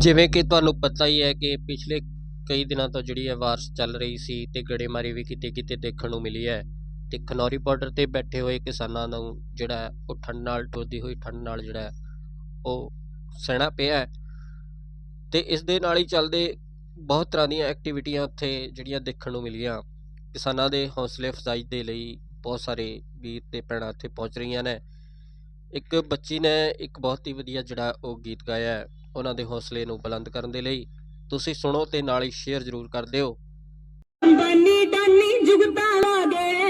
ਜਿਵੇਂ ਕਿ ਤੁਹਾਨੂੰ ਪਤਾ ਹੀ ਹੈ ਕਿ ਪਿਛਲੇ ਕਈ ਦਿਨਾਂ ਤੋਂ ਜਿਹੜੀ ਹੈ ਵਾਰਸ਼ ਚੱਲ ਰਹੀ ਸੀ ਤੇ ਗੜੇਮਾਰੀ ਵੀ ਕਿਤੇ ਕਿਤੇ ਦੇਖਣ ਨੂੰ ਮਿਲੀ ਹੈ ਤੇ ਖਨੌਰੀ ਬਾਰਡਰ ਤੇ ਬੈਠੇ ਹੋਏ ਕਿਸਾਨਾਂ ਨੂੰ ਜਿਹੜਾ ਉਹ ਠੰਡ ਨਾਲ ਟੋਦੀ ਹੋਈ ਠੰਡ ਨਾਲ ਜਿਹੜਾ ਉਹ ਸਹਿਣਾ ਪਿਆ ਹੈ। ਤੇ ਇਸ ਦੇ ਨਾਲ ਹੀ ਚੱਲਦੇ ਬਹੁਤ ਤਰ੍ਹਾਂ ਦੀਆਂ ਐਕਟੀਵਿਟੀਆਂ ਉੱਥੇ ਜਿਹੜੀਆਂ ਦੇਖਣ ਨੂੰ ਮਿਲੀਆਂ। ਕਿਸਾਨਾਂ ਦੇ ਹੌਸਲੇ ਅਫਜ਼ਾਈ ਦੇ ਲਈ ਬਹੁਤ ਸਾਰੇ ਵੀਰ ਤੇ ਭੈਣਾਂ ਉੱਥੇ ਪਹੁੰਚ ਰਹੀਆਂ ਨੇ। ਇੱਕ ਬੱਚੀ ਨੇ ਇੱਕ ਬਹੁਤ ਹੀ ਵਧੀਆ ਜਿਹੜਾ ਉਹ ਗੀਤ ਗਾਇਆ ਹੈ। ਉਹਨਾਂ ਦੇ ਹੌਸਲੇ ਨੂੰ ਬੁਲੰਦ ਕਰਨ ਦੇ ਲਈ ਤੁਸੀਂ ਸੁਣੋ ਤੇ ਨਾਲ ਹੀ ਸ਼ੇਅਰ ਜ਼ਰੂਰ ਕਰ ਦਿਓ। ਬਾਨੀ ਡਾਨੀ ਜੁਗਤਾਂ ਲਾਗੇ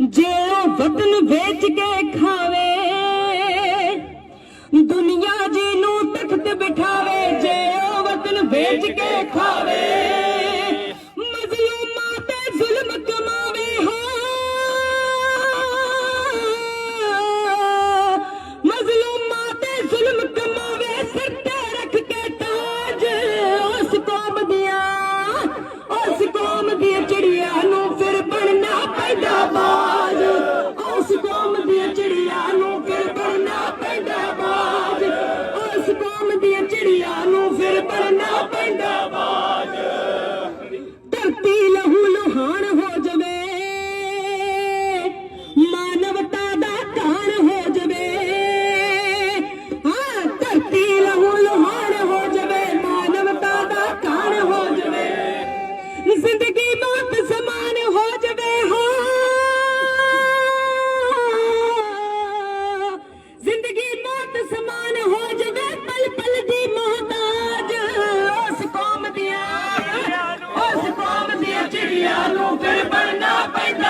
ਜੇ ਉਹ ਵਤਨ ਵੇਚ ਕੇ ਖਾਵੇ, ਦੁਨੀਆ ਨੂੰ ਤਖਤ ਬਿਠਾਵੇ ਜੇ ਉਹ ਵਤਨ ਵੇਚ ਕੇ ਖਾਵੇ ਕੌਮ ਨੂੰ ਫਿਰ ਬਣਨਾ ਪੈਂਦਾ।